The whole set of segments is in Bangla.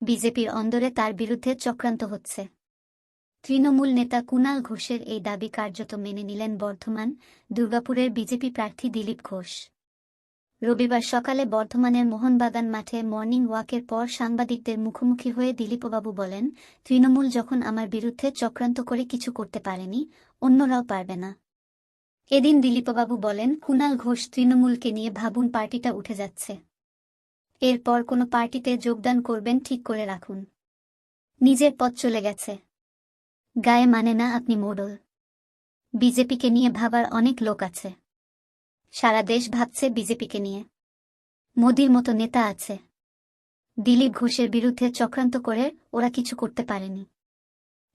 বিজেপির অন্দরে তার বিরুদ্ধে চক্রান্ত হচ্ছে। তৃণমূল নেতা কুনাল ঘোষের এই দাবি কার্যত মেনে নিলেন বর্ধমান দুর্গাপুরের বিজেপি প্রার্থী দিলীপ ঘোষ। রবিবার সকালে বর্ধমানের মোহনবাগান মাঠে মর্নিং ওয়াকের পর সাংবাদিকদের মুখোমুখি হয়ে দিলীপবাবু বলেন, তৃণমূল যখন আমার বিরুদ্ধে চক্রান্ত করে কিছু করতে পারেনি, অন্যরাও পারবে না। এদিন দিলীপবাবু বলেন, কুনাল ঘোষ তৃণমূলকে নিয়ে ভাবুন পার্টিটা উঠে যাচ্ছে। এরপর কোনো পার্টিতে যোগদান করবেন ঠিক করে রাখুন। নিজের পথ চলে গেছে। গায়ে মানে না আপনি মোড়ল। বিজেপিকে নিয়ে ভাবার অনেক লোক আছে। সারা দেশ ভাবছে বিজেপিকে নিয়ে। মোদির মতো নেতা আছে। দিলীপ ঘোষের বিরুদ্ধে চক্রান্ত করে ওরা কিছু করতে পারেনি।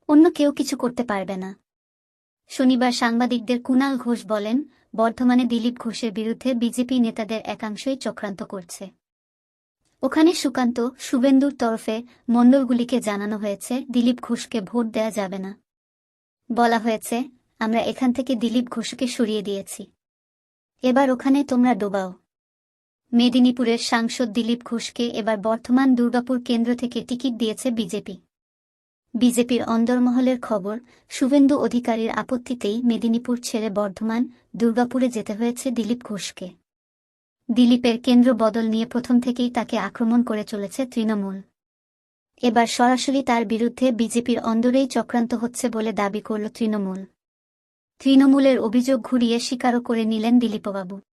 অন্য কেউ কিছু করতে পারবে না। শনিবার সাংবাদিকদের কুনাল ঘোষ বলেন, বর্ধমানে দিলীপ ঘোষের বিরুদ্ধে বিজেপি নেতাদের একাংশই চক্রান্ত করছে। ওখানে সুকান্ত, শুভেন্দুর তরফে মণ্ডলগুলিকে জানানো হয়েছে, দিলীপ ঘোষকে ভোট দেয়া যাবে না। বলা হয়েছে, আমরা এখান থেকে দিলীপ ঘোষকে সরিয়ে দিয়েছি। এবার ওখানে তোমরা ডোবাও। মেদিনীপুরের সাংসদ দিলীপ ঘোষকে এবার বর্ধমান দুর্গাপুর কেন্দ্র থেকে টিকিট দিয়েছে বিজেপি। বিজেপির অন্দরমহলের খবর, শুভেন্দু অধিকারীর আপত্তিতেই মেদিনীপুর ছেড়ে বর্ধমান, দুর্গাপুরে যেতে হয়েছে দিলীপ ঘোষকে। দিলীপের কেন্দ্র বদল নিয়ে প্রথম থেকেই তাকে আক্রমণ করে চলেছে তৃণমূল। এবার সরাসরি তার বিরুদ্ধে বিজেপির অন্দরেই চক্রান্ত হচ্ছে বলে দাবি করল তৃণমূল। তৃণমূলের অভিযোগ ঘুরিয়ে স্বীকারও করে নিলেন দিলীপবাবু।